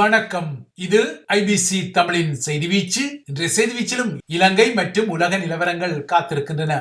வணக்கம். இது ஐபிசி தமிழின் செய்தி வீச்சு. இன்றைய செய்தி வீச்சிலும் இலங்கை மற்றும் உலக நிலவரங்கள் காத்திருக்கின்றன.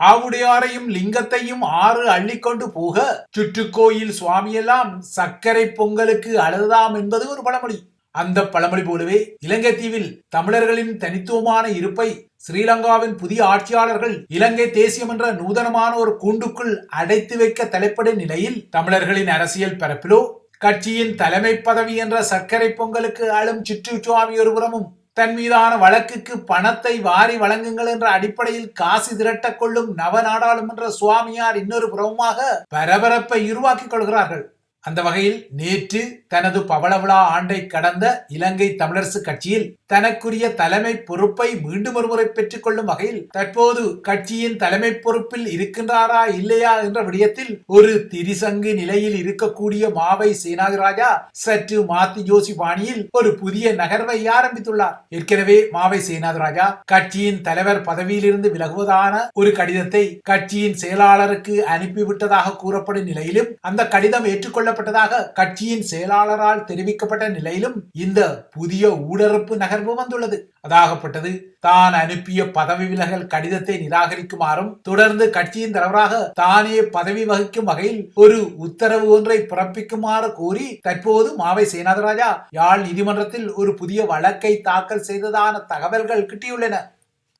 ஆவுடையாரையும் லிங்கத்தையும் ஆறு அள்ளிக்கொண்டு போக சுற்றுக்கோயில் சுவாமியெல்லாம் சர்க்கரை பொங்கலுக்கு அழுதாம் என்பது ஒரு பழமொழி. அந்த பழமொழி போலவே இலங்கை தீவில் தமிழர்களின் தனித்துவமான இருப்பை ஸ்ரீலங்காவின் புதிய ஆட்சியாளர்கள் இலங்கை தேசியம் என்ற நூதனமான ஒரு கூண்டுக்குள் அடைத்து வைக்க தலைப்படும் நிலையில் தமிழர்களின் அரசியல் பரப்பிலோ கட்சியின் தலைமை பதவி என்ற சர்க்கரை பொங்கலுக்கு ஆளும் சுற்று சுவாமி ஒரு புறமும் தன் மீதான வழக்குக்கு பணத்தை வாரி வழங்குங்கள் என்ற அடிப்படையில் காசு திரட்டக் கொள்ளும் நவ நாடாளுமன்ற சுவாமியார் இன்னொரு புறமுமாக பரபரப்பை உருவாக்கிக் கொள்கிறார்கள். அந்த வகையில் நேற்று தனது பவளவிழா ஆண்டை கடந்த இலங்கை தமிழரசு கட்சியில் தனக்குரிய தலைமை பொறுப்பை மீண்டும் ஒருமுறை பெற்றுக் கொள்ளும் வகையில் தற்போது கட்சியின் தலைமை பொறுப்பில் இருக்கின்றாரா இல்லையா என்ற விடயத்தில் ஒரு திரிசங்கு நிலையில் இருக்கக்கூடிய மாவை சேனாதிராஜா சற்று மாத்தி ஜோசி பாணியில் ஒரு புதிய நகர்வை ஆரம்பித்துள்ளார். ஏற்கனவே மாவை சேனாதிராஜா கட்சியின் தலைவர் பதவியிலிருந்து விலகுவதான ஒரு கடிதத்தை கட்சியின் செயலாளருக்கு அனுப்பிவிட்டதாக கூறப்படும் நிலையிலும் அந்த கடிதம் கொள்ளப்பட்டதாக கட்சியின் செயலாளரால் தெரிவிக்கப்பட்ட நிலையிலும் இந்த புதிய ஊடறுப்பு நகர்வு வந்துள்ளது. அதாகப்பட்டது தான் அனுப்பிய பதவி விலகல் கடிதத்தை நிராகரிக்குமாறும் தொடர்ந்து கட்சியின் தலைவராக தானே பதவி வகிக்கும் வகையில் ஒரு உத்தரவு ஒன்றை பிறப்பிக்குமாறு கோரி தற்போது மாவை சேனாதராஜா யாழ் நீதிமன்றத்தில் ஒரு புதிய வழக்கை தாக்கல் செய்ததான தகவல்கள் கிட்டியுள்ளன.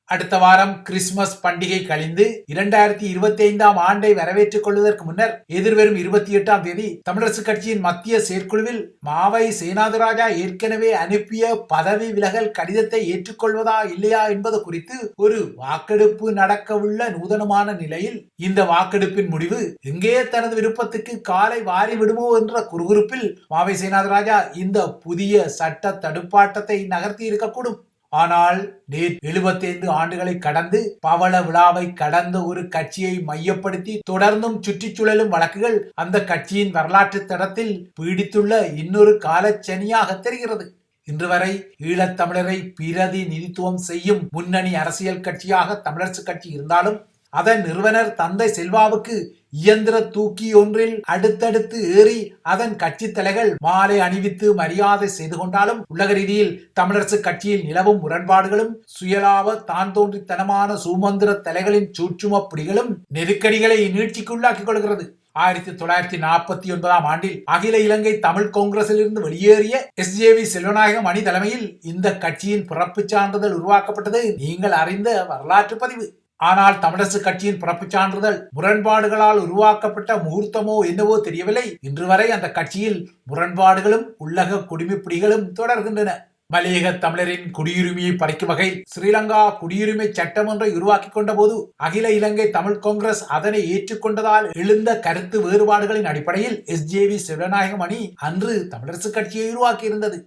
அடுத்த வாரம் கிறிஸ்துமஸ் பண்டிகை கழிந்து இரண்டாயிரத்தி இருபத்தி ஐந்தாம் ஆண்டை வரவேற்றுக் கொள்வதற்கு முன்னர் எதிர்வரும் இருபத்தி எட்டாம் தேதி தமிழரசு கட்சியின் மத்திய செயற்குழுவில் மாவை சேனாதிராஜா ஏற்கனவே அனுப்பிய பதவி விலகல் கடிதத்தை ஏற்றுக்கொள்வதா இல்லையா என்பது குறித்து ஒரு வாக்கெடுப்பு நடக்கவுள்ள நூதனமான நிலையில் இந்த வாக்கெடுப்பின் முடிவு எங்கே தனது விருப்பத்துக்கு காலை வாரி விடுமோ என்ற குறுகுறுப்பில் மாவை சேனாதிராஜா இந்த புதிய சட்ட தடுப்பாட்டத்தை நகர்த்தி இருக்கக்கூடும் ஆனால் நேர் எழுபத்தைந்து ஆண்டுகளை கடந்து பவள விழாவை கடந்த ஒரு கட்சியை மையப்படுத்தி தொடர்ந்தும் சுற்றிச்சூழலும் வழக்குகள் அந்த கட்சியின் வரலாற்று தடத்தில் பீடித்துள்ள இன்னொரு காலச்சனியாக தெரிகிறது. இன்று வரை ஈழத்தமிழரை பிரதிநிதித்துவம் செய்யும் முன்னணி அரசியல் கட்சியாக தமிழரசு கட்சி இருந்தாலும் அதன் நிறுவனர் தந்தை செல்வாவுக்கு இயந்திர தூக்கி ஒன்றில் அடுத்தடுத்து ஏறி அதன் கட்சி தலைகள் மாலை அணிவித்து மரியாதை செய்து கொண்டாலும் உலக ரீதியில் தமிழரசு கட்சியில் நிலவும் முரண்பாடுகளும் சுயலாப தான் தோன்றித்தனமான சுமந்திர தலைகளின் சூட்சும பிடிகளும் நெருக்கடிகளை நீட்சிக்குள்ளாக்கிக் கொள்கிறது. ஆயிரத்தி தொள்ளாயிரத்தி நாற்பத்தி ஒன்பதாம் ஆண்டில் அகில இலங்கை தமிழ் காங்கிரஸில் இருந்து வெளியேறிய எஸ் ஜே வி செல்வநாயகம் அணி தலைமையில் இந்த கட்சியின் பிறப்பு சான்றிதழ் உருவாக்கப்பட்டது. நீங்கள் அறிந்த வரலாற்று பதிவு. ஆனால் தமிழரசு கட்சியின் பிறப்பு சான்றிதழ் முரண்பாடுகளால் உருவாக்கப்பட்ட முகூர்த்தமோ என்னவோ தெரியவில்லை. இன்று வரை அந்த கட்சியில் முரண்பாடுகளும் உள்ளக குடிமைப்பிடிகளும் தொடர்கின்றன. மலையக தமிழரின் குடியுரிமையை பறிக்கும் வகையில் ஸ்ரீலங்கா குடியுரிமை சட்டம் ஒன்றை உருவாக்கி கொண்ட போது அகில இலங்கை தமிழ் காங்கிரஸ் அதனை ஏற்றுக்கொண்டதால் எழுந்த கருத்து வேறுபாடுகளின் அடிப்படையில் எஸ். ஜே. வி. சிவநாயகம் அணி அன்று தமிழரசு கட்சியை உருவாக்கியிருந்தது.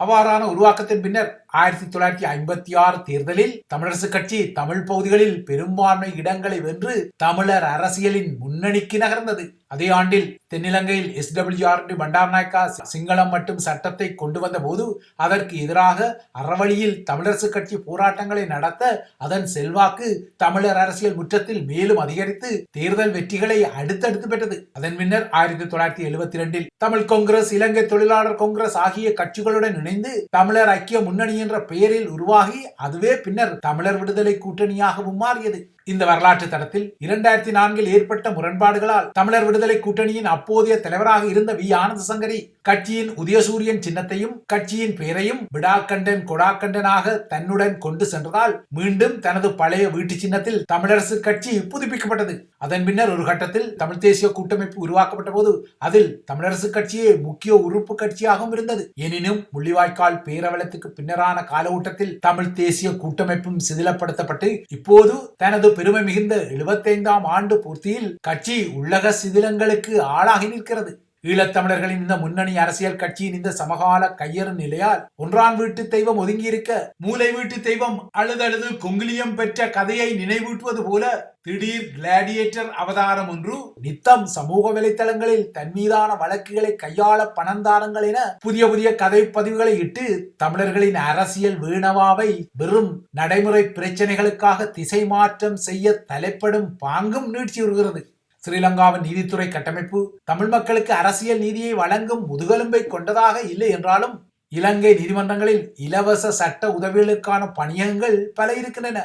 அவ்வாறான உருவாக்கத்தின் பின்னர் ஆயிரத்தி தொள்ளாயிரத்தி ஐம்பத்தி ஆறு தேர்தலில் தமிழரசு கட்சி தமிழ் பகுதிகளில் பெரும்பான்மை இடங்களை வென்று தமிழர் அரசியலின் முன்னணிக்கு நகர்ந்தது. அதே ஆண்டில் தென்னிலங்கையில் எஸ் டபிள்யூ பண்டாரநாயக்கா சிங்களம் மட்டும் சட்டத்தை கொண்டு வந்த போது அதற்கு எதிராக அறவழியில் தமிழரசு கட்சி போராட்டங்களை நடத்த அதன் செல்வாக்கு தமிழர் அரசியல் முற்றத்தில் மேலும் அதிகரித்து தேர்தல் வெற்றிகளை அடுத்தடுத்து பெற்றது. அதன் பின்னர் ஆயிரத்தி தொள்ளாயிரத்தி எழுபத்தி இரண்டில் தமிழ் காங்கிரஸ் இலங்கை தொழிலாளர் காங்கிரஸ் ஆகிய கட்சிகளுடன் இணைந்து தமிழர் ஐக்கிய முன்னணி என்ற பெயரில் உருவாகி அதுவே பின்னர் தமிழர் விடுதலை கூட்டணியாகவும் மாறியது. இந்த வரலாற்று தடத்தில் இரண்டாயிரத்தி நான்கில் ஏற்பட்ட முரண்பாடுகளால் தமிழர் விடுதலை கூட்டணியின் அப்போதைய தலைவராக இருந்த வி. ஆனந்த சங்கரி கட்சியின் உதயசூரியன் சின்னத்தையும் கட்சியின் பெயரையும் விடாக்கண்டன் கொடாக்கண்டனாக தன்னுடன் கொண்டு சென்றதால் மீண்டும் தனது பழைய வீட்டு சின்னத்தில் தமிழரசு கட்சி புதுப்பிக்கப்பட்டது. அதன் பின்னர் ஒரு கட்டத்தில் தமிழ் தேசிய கூட்டமைப்பு உருவாக்கப்பட்ட போது அதில் தமிழரசு கட்சியே முக்கிய உறுப்பு கட்சியாகவும் இருந்தது. எனினும் முள்ளிவாய்க்கால் பேரவலத்துக்கு பின்னரான காலகட்டத்தில் தமிழ் தேசிய கூட்டமைப்பும் சிதிலப்படுத்தப்பட்டு இப்போது தனது பெருமை மிகுந்த எழுபத்தைந்தாம் ஆண்டு பூர்த்தியில் கட்சி உள்ளக சிதிலங்களுக்கு ஆளாகி நிற்கிறது. ஈழத்தமிழர்களின் இந்த முன்னணி அரசியல் கட்சியின் இந்த சமகால கையறு நிலையால் ஒன்றான் வீட்டு தெய்வம் ஒதுங்கியிருக்க மூலை வீட்டு தெய்வம் அழுதழுது கொங்கிலியம் பெற்ற கதையை நினைவூட்டுவது போல திடீர் கிளாடியேட்டர் அவதாரம் ஒன்று நித்தம் சமூக வலைத்தளங்களில் தன் மீதான வழக்குகளை கையாள பணந்தாரங்கள் என புதிய புதிய கதை பதிவுகளை இட்டு தமிழர்களின் அரசியல் வீணவாவை வெறும் நடைமுறை பிரச்சனைகளுக்காக திசை மாற்றம் செய்ய தலைப்படும் பாங்கும் நீட்சி வருகிறது. ஸ்ரீலங்காவின் நீதித்துறை கட்டமைப்பு தமிழ் மக்களுக்கு அரசியல் நீதியை வழங்கும் முதுகெலும்பை கொண்டதாக இல்லை என்றாலும் இலங்கை நீதிமன்றங்களில் இலவச சட்ட உதவிகளுக்கான பணியகங்கள் பல இருக்கின்றன.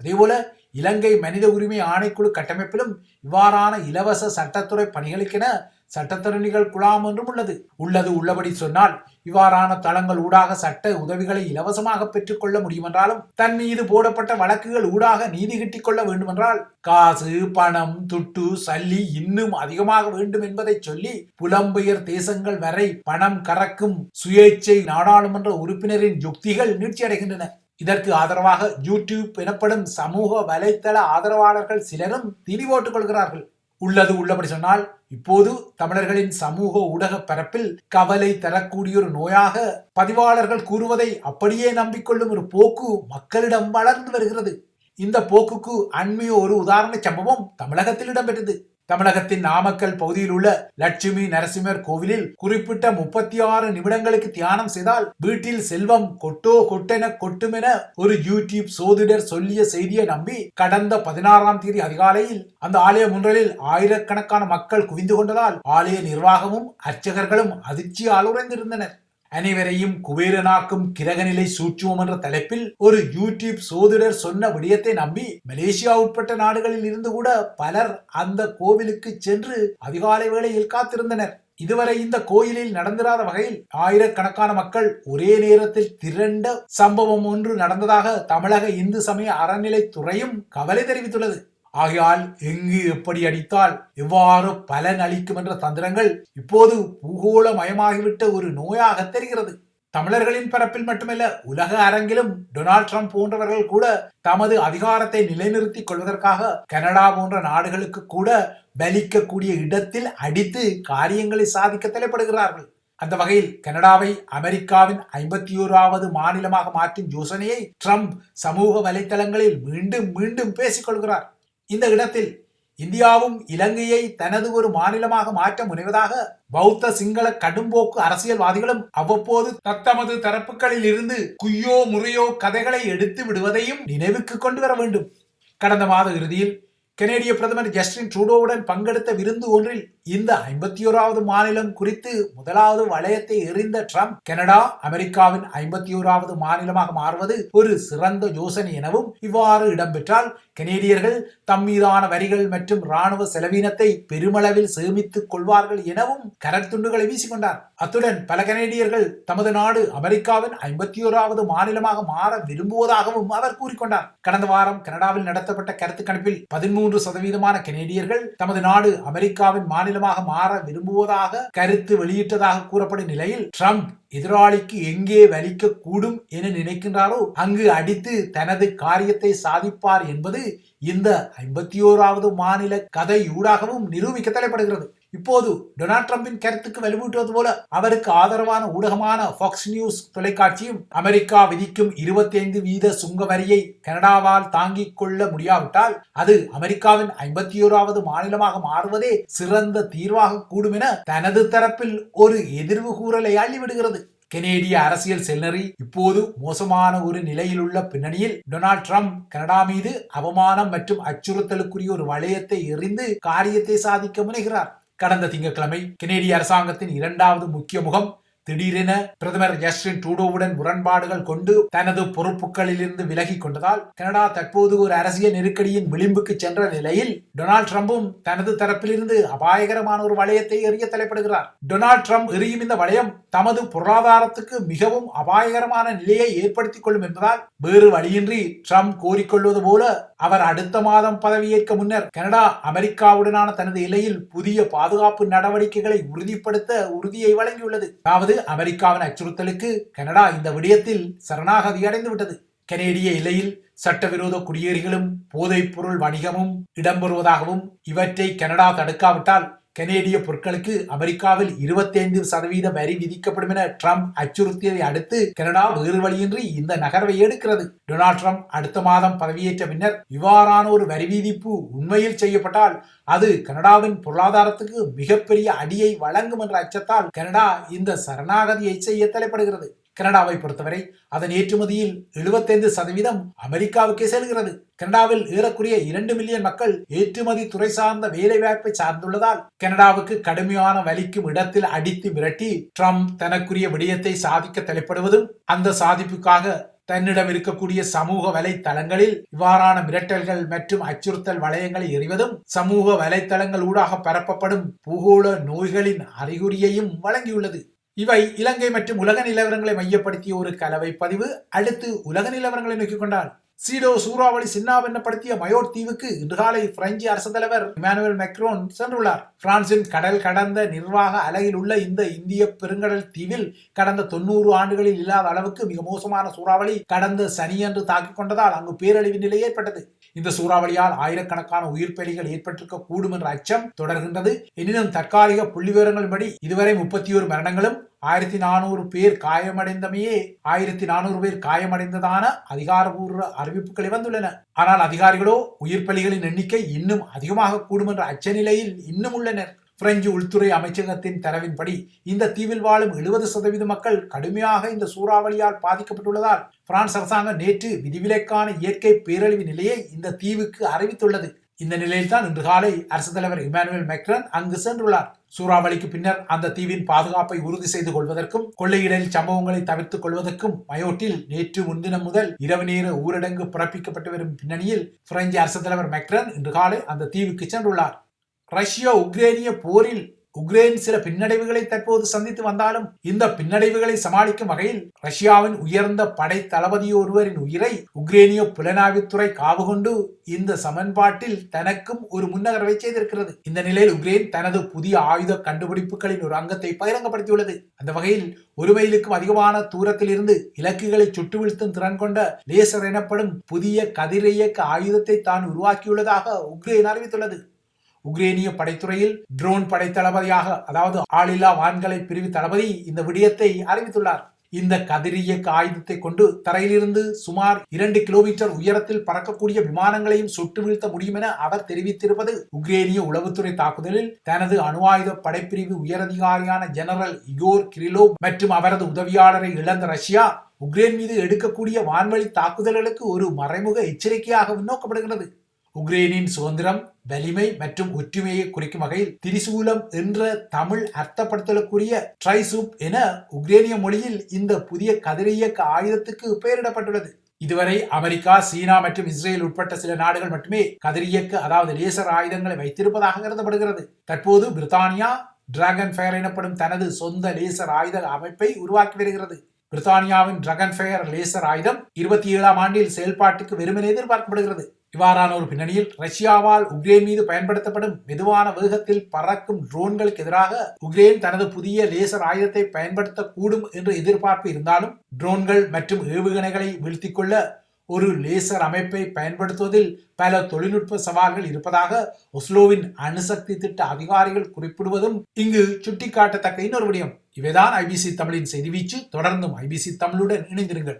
அதேபோல இலங்கை மனித உரிமை ஆணைக்குழு கட்டமைப்பிலும் இவ்வாறான இலவச சட்டத்துறை பணிகளுக்கென சட்டத்தரணிகள் குழாம் என்றும் உள்ளது. உள்ளது உள்ளபடி சொன்னால் இவ்வாறான தளங்கள் ஊடாக சட்ட உதவிகளை இலவசமாக பெற்றுக்கொள்ள முடியுமென்றாலும் தன் மீது போடப்பட்ட வழக்குகள் ஊடாக நீதி கிட்டிக் கொள்ள வேண்டுமென்றால் காசு பணம் துட்டு சல்லி இன்னும் அதிகமாக வேண்டும் என்பதை சொல்லி புலம்பெயர் தேசங்கள் வரை பணம் கறக்கும் சுயேட்சை நாடாளுமன்ற உறுப்பினரின் யுக்திகள் நீட்சியடைகின்றன இதற்கு ஆதரவாக யூடியூப் எனப்படும் சமூக வலைத்தள ஆதரவாளர்கள் சிலரும் திரி போட்டுக் கொள்கிறார்கள். உள்ளது உள்ளபடி சொன்னால் இப்போது தமிழர்களின் சமூக ஊடக பரப்பில் கவலை தரக்கூடிய ஒரு நோயாக பதிவாளர்கள் கூறுவதை அப்படியே நம்பிக்கொள்ளும் ஒரு போக்கு மக்களிடம் வளர்ந்து வருகிறது. இந்த போக்குக்கு அண்மைய ஒரு உதாரண சம்பவம் தமிழகத்தில் இடம்பெற்றது. தமிழகத்தின் நாமக்கல் பகுதியில் உள்ள லட்சுமி நரசிம்மர் கோவிலில் குறிப்பிட்ட முப்பத்தி ஆறு நிமிடங்களுக்கு தியானம் செய்தால் வீட்டில் செல்வம் கொட்டோ கொட்டென கொட்டுமென ஒரு யூடியூப் சோதிடர் சொல்லிய செய்தியை நம்பி கடந்த பதினாறாம் தேதி அதிகாலையில் அந்த ஆலய முன்றலில் ஆயிரக்கணக்கான மக்கள் குவிந்து கொண்டதால் ஆலய நிர்வாகமும் அர்ச்சகர்களும் அதிர்ச்சியால் உறைந்திருந்தனர். அனைவரையும் குபேரனாக்கும் கிரகநிலை சூட்சுமம் என்ற தலைப்பில் ஒரு யூடியூப் சோதிடர் சொன்ன விடயத்தை நம்பி மலேசியா உட்பட்ட நாடுகளில் இருந்து கூட பலர் அந்த கோவிலுக்கு சென்று அதிகாலை வேளையில் காத்திருந்தனர். இதுவரை இந்த கோயிலில் நடந்திராத வகையில் ஆயிரக்கணக்கான மக்கள் ஒரே நேரத்தில் திரண்ட சம்பவம் ஒன்று நடந்ததாக தமிழக இந்து சமய அறநிலைத்துறையும் கவலை தெரிவித்துள்ளது. ஆகையால் எங்கு எப்படி அடித்தால் எவ்வாறு பலன் அளிக்கும் என்ற தந்திரங்கள் இப்போது பூகோளமயமாகிவிட்ட ஒரு நோயாக தெரிகிறது. தமிழர்களின் பரப்பில் மட்டுமல்ல உலக அரங்கிலும் டொனால்ட் ட்ரம்ப் போன்றவர்கள் கூட தமது அதிகாரத்தை நிலைநிறுத்திக் கொள்வதற்காக கனடா போன்ற நாடுகளுக்கு கூட பலிக்கக்கூடிய இடத்தில் அடித்து காரியங்களை சாதிக்க தலைப்படுகிறார்கள். அந்த வகையில் கனடாவை அமெரிக்காவின் ஐம்பத்தி ஓராவது மாநிலமாக மாற்றும் யோசனையை ட்ரம்ப் சமூக வலைத்தளங்களில் மீண்டும் மீண்டும் பேசிக்கொள்கிறார் இந்த இடத்தில் இந்தியாவும் இலங்கையை தனது ஒரு மாநிலமாக மாற்ற முனைவதாக பௌத்த சிங்கள கடும்போக்கு அரசியல்வாதிகளும் அவ்வப்போது தத்தமது தரப்புகளில் இருந்து குய்யோ முறையோ கதைகளை எடுத்து விடுவதையும் நினைவுக்கு கொண்டு வர வேண்டும். கடந்த மாத இறுதியில் கனேடிய பிரதமர் ஜஸ்டின் ட்ரூடோவுடன் பங்கெடுத்த விருந்து ஒன்றில் இந்த ஐம்பத்தி ஓராவது மாநிலம் குறித்து முதலாவது வளையத்தை எறிந்த ட்ரம்ப் கனடா அமெரிக்காவின் ஐம்பத்தி ஓராவது மாநிலமாக மாறுவது ஒரு சிறந்த யோசனை எனவும் இவ்வாறு இடம்பெற்றால் கனேடியர்கள் தம் மீதான வரிகள் மற்றும் ராணுவ செலவினத்தை பெருமளவில் சேமித்துக் கொள்வார்கள் எனவும் கரத்துண்டுகளை வீசிக்கொண்டார். அத்துடன் பல கனேடியர்கள் தமது நாடு அமெரிக்காவின் ஐம்பத்தி ஓராவது மாநிலமாக மாற விரும்புவதாகவும் அவர் கூறிக்கொண்டார். கடந்த வாரம் கனடாவில் நடத்தப்பட்ட கருத்து கணிப்பில் பதிமூன்று சதவீதமான கனேடியர்கள் தமது நாடு அமெரிக்காவின் மாநிலமாக மாற விரும்புவதாக கருத்து வெளியிட்டதாக கூறப்படும் நிலையில் ட்ரம்ப் எதிராளிக்கு எங்கே வலிக்க கூடும் என நினைக்கின்றாரோ அங்கு அடித்து தனது காரியத்தை சாதிப்பார் என்பது இந்த ஐம்பத்தி ஓராவது மாநில கதை ஊடாகவும் நிரூபிக்க தலைப்படுகிறது. இப்போது டொனால்ட் ட்ரம்பின் கருத்துக்கு வலுவூட்டுவது போல அவருக்கு ஆதரவான ஊடகமான ஃபாக்ஸ் நியூஸ் தொலைக்காட்சியும் அமெரிக்கா விதிக்கும் இருபத்தி ஐந்து வீத சுங்க வரியை கனடாவால் தாங்கிக் கொள்ள முடியாவிட்டால் அது அமெரிக்காவின் ஐம்பத்தி ஓராவது மாநிலமாக மாறுவதே சிறந்த தீர்வாக கூடும் என தனது தரப்பில் ஒரு எதிர்வு கூறலை அள்ளிவிடுகிறது. கெனேடிய அரசியல் செல்லறி இப்போது மோசமான ஒரு நிலையில் உள்ள பின்னணியில் டொனால்ட் ட்ரம்ப் கனடா மீது அவமானம் மற்றும் அச்சுறுத்தலுக்குரிய ஒரு வளையத்தை எறிந்து காரியத்தை சாதிக்க முனைகிறார். கடந்த திங்கட்கிழமை கெனேடிய அரசாங்கத்தின் இரண்டாவது முக்கிய முகம் திடீரென பிரதமர் ஜஸ்டின் டூடோவுடன் முரண்பாடுகள் கொண்டு தனது பொறுப்புகளிலிருந்து விலகிக் விலகி கொண்டதால் கனடா தற்போது ஒரு அரசியல் நெருக்கடியின் விளிம்புக்கு சென்ற நிலையில் டொனால்ட் ட்ரம்பும் தனது தரப்பிலிருந்து அபாயகரமான ஒரு வளையத்தை எறிய தலைப்படுகிறார். டொனால்ட் ட்ரம்ப் எறியும் இந்த வளையம் தமது பொருளாதாரத்துக்கு மிகவும் அபாயகரமான நிலையை ஏற்படுத்திக் கொள்ளும் என்பதால் வேறு வழியின்றி ட்ரம்ப் கோரிக்கொள்வது போல அவர் அடுத்த மாதம் பதவியேற்க முன்னர் கனடா அமெரிக்காவுடனான தனது இலையில் புதிய பாதுகாப்பு நடவடிக்கைகளை உறுதிப்படுத்த உறுதியை வழங்கியுள்ளது. அதாவது அமெரிக்காவின் அச்சுறுத்தலுக்கு கனடா இந்த விடயத்தில் சரணாகதி அடைந்து விட்டது. கனேடிய இலையில் சட்டவிரோத குடியேறிகளும் போதைப் பொருள் வணிகமும் இடம்பெறுவதாகவும் இவற்றை கனடா தடுக்காவிட்டால் கனேடிய பொருட்களுக்கு அமெரிக்காவில் 25% சதவீத வரி விதிக்கப்படும் என ட்ரம்ப் அச்சுறுத்தியதை அடுத்து கனடா வேறு வழியின்றி இந்த நகர்வை எடுக்கிறது. டொனால்ட் ட்ரம்ப் அடுத்த மாதம் பதவியேற்ற பின்னர் இவ்வாறான ஒரு வரி விதிப்பு உண்மையில் செய்யப்பட்டால் அது கனடாவின் பொருளாதாரத்துக்கு மிகப்பெரிய அடியை வழங்கும் என்ற அச்சத்தால் கனடா இந்த சரணாகதியை செய்ய தலைப்படுகிறது. கனடாவை பொறுத்தவரை அதன் ஏற்றுமதியில் 75% சதவீதம் அமெரிக்காவுக்கே செல்கிறது. கனடாவில் ஏறக்குறைய இரண்டு மில்லியன் மக்கள் ஏற்றுமதி துறை சார்ந்த வேலைவாய்ப்பை சார்ந்துள்ளதால் கனடாவுக்கு கடுமையான வலிக்கும் இடத்தில் அடித்து மிரட்டி ட்ரம்ப் தனக்குரிய விடயத்தை சாதிக்க தலைப்படுவதும் அந்த சாதிப்புக்காக தன்னிடம் இருக்கக்கூடிய சமூக வலைத்தளங்களில் இவ்வாறான மிரட்டல்கள் மற்றும் அச்சுறுத்தல் வளையங்களை எறிவதும் சமூக வலைத்தளங்கள் ஊடாக பரப்பப்படும் பூகோள நோய்களின் அறிகுறியையும் வழங்கியுள்ளது. இவை இலங்கை மற்றும் உலக நிலவரங்களை மையப்படுத்திய ஒரு கலவை பதிவு. அடுத்து உலக நிலவரங்களை நோக்கிக் கொண்டால் சீடோ சூறாவளி சின்னாவென்னப்படுத்திய மயோட் தீவுக்கு இன்று காலை பிரெஞ்சு அரசு தலைவர் இமானுவேல் மெக்ரோன் சென்றுள்ளார். பிரான்சின் கடல் கடந்த நிர்வாக அலையில் உள்ள இந்த இந்திய பெருங்கடல் தீவில் கடந்த தொண்ணூறு ஆண்டுகளில் இல்லாத அளவுக்கு மிக மோசமான சூறாவளி கடந்த சனியன்று தாக்கிக் கொண்டதால் அங்கு பேரழிவு நிலை ஏற்பட்டது. இந்த சூறாவளியால் ஆயிரக்கணக்கான உயிர் பலிகள் ஏற்பட்டிருக்க கூடும் என்ற அச்சம் தொடர்கின்றது. எனினும் தற்காலிக புள்ளி விவரங்களின்படி இதுவரை முப்பத்தி ஒரு மரணங்களும் ஆயிரத்தி நானூறு பேர் காயமடைந்தமையே ஆயிரத்தி நானூறு பேர் காயமடைந்ததான அதிகாரபூர்வ அறிவிப்புகளை வந்துள்ளன. ஆனால் அதிகாரிகளோ உயிர் பலிகளின் எண்ணிக்கை இன்னும் அதிகமாக கூடும் என்ற அச்ச நிலையில் இன்னும் உள்ளனர். பிரெஞ்சு உள்துறை அமைச்சகத்தின் தரவின்படி இந்த தீவில் வாழும் எழுபது சதவீத மக்கள் கடுமையாக இந்த சூறாவளியால் பாதிக்கப்பட்டுள்ளதால் பிரான்ஸ் அரசாங்கம் நேற்று விதிவிலக்கான இயற்கை பேரழிவு நிலையை இந்த தீவுக்கு அறிவித்துள்ளது. இந்த நிலையில்தான் இன்று காலை அரசு தலைவர் இமானுவேல் மெக்ரன் அங்கு சென்றுள்ளார். சூறாவளிக்கு பின்னர் அந்த தீவின் பாதுகாப்பை உறுதி செய்து கொள்வதற்கும் கொள்ளையிடல் சம்பவங்களை தவிர்த்துக் கொள்வதற்கும் மயோட்டில் நேற்று முன்தினம் முதல் இரவு நேர ஊரடங்கு பிறப்பிக்கப்பட்டு வரும் பின்னணியில் பிரெஞ்சு அரசு தலைவர் மெக்ரன் இன்று காலை அந்த தீவுக்கு சென்றுள்ளார். ரஷ்யா உக்ரேனிய போரில் உக்ரைன் சில பின்னடைவுகளை தற்போது சந்தித்து வந்தாலும் இந்த பின்னடைவுகளை சமாளிக்கும் வகையில் ரஷ்யாவின் உயர்ந்த படை தளபதி ஒருவரின் உயிரை உக்ரேனிய புலனாய்வுத்துறை காவு கொண்டு இந்த சமன்பாட்டில் தனக்கும் ஒரு முன்னகர்வை செய்திருக்கிறது. இந்த நிலையில் உக்ரைன் தனது புதிய ஆயுத கண்டுபிடிப்புகளின் ஒரு அங்கத்தை பகிரங்கப்படுத்தியுள்ளது. அந்த வகையில் ஒரு மைலுக்கும் அதிகமான தூரத்தில் இருந்து இலக்குகளை சுட்டு வீழ்த்தும் திறன் கொண்ட லேசர் எனப்படும் புதிய கதிரியக்க ஆயுதத்தை தான் உருவாக்கியுள்ளதாக உக்ரைன் அறிவித்துள்ளது. உக்ரேனிய படைத்துறையில் ட்ரோன் படை தளபதியாக அதாவது ஆளில்லா வான்களை பிரிவு தளபதி இந்த விடயத்தை அறிவித்துள்ளார். இந்த கதிரியக்க ஆயுதத்தை கொண்டு தரையிலிருந்து சுமார் இரண்டு கிலோமீட்டர் உயரத்தில் பறக்கக்கூடிய விமானங்களையும் சுட்டு வீழ்த்த முடியும் என அவர் தெரிவித்திருப்பது உக்ரேனிய உளவுத்துறை தாக்குதலில் தனது அணு ஆயுத படைப்பிரிவு உயரதிகாரியான ஜெனரல் இகோர் கிரிலோ மற்றும் அவரது உதவியாளரை இழந்த ரஷ்யா உக்ரைன் மீது எடுக்கக்கூடிய வான்வழி தாக்குதல்களுக்கு ஒரு மறைமுக எச்சரிக்கையாக நோக்கப்படுகிறது உக்ரைனின் சுதந்திரம் வலிமை மற்றும் ஒற்றுமையை குறிக்கும் வகையில் திரிசூலம் என்ற தமிழ் அர்த்தப்படுத்தலுக்குரிய ட்ரைசூப் என உக்ரேனிய மொழியில் இந்த புதிய கதிரியக்க ஆயுதத்துக்கு பெயரிடப்பட்டுள்ளது. இதுவரை அமெரிக்கா சீனா மற்றும் இஸ்ரேல் உட்பட்ட சில நாடுகள் மட்டுமே கதிரியக்க அதாவது லேசர் ஆயுதங்களை வைத்திருப்பதாக கருதப்படுகிறது. தற்போது பிரித்தானியா டிராகன் ஃபயர் எனப்படும் தனது சொந்த லேசர் ஆயுத அமைப்பை உருவாக்கி வருகிறது. பிரித்தானியாவின் டிராகன் ஃபயர் லேசர் ஆயுதம் இருபத்தி ஏழாம் ஆண்டில் செயல்பாட்டுக்கு வெறுமனே எதிர்பார்க்கப்படுகிறது. இவ்வாறான ஒரு பின்னணியில் ரஷ்யாவால் உக்ரைன் மீது பயன்படுத்தப்படும் மெதுவான வேகத்தில் பறக்கும் ட்ரோன்களுக்கு எதிராக உக்ரைன் தனது புதிய லேசர் ஆயுதத்தை பயன்படுத்தக்கூடும் என்று எதிர்பார்ப்பு இருந்தாலும் ட்ரோன்கள் மற்றும் ஏவுகணைகளை வீழ்த்திக் கொள்ள ஒரு லேசர் அமைப்பை பயன்படுத்துவதில் பல தொழில்நுட்ப சவால்கள் இருப்பதாக ஒஸ்லோவின் அணுசக்தி திட்ட அதிகாரிகள் குறிப்பிடுவதும் இங்கு சுட்டிக்காட்டத்தக்க இன்னொரு விடயம். இவைதான் ஐபிசி தமிழின் செய்தி வீச்சு. தொடர்ந்தும் ஐபிசி தமிழுடன் இணைந்திருங்கள்.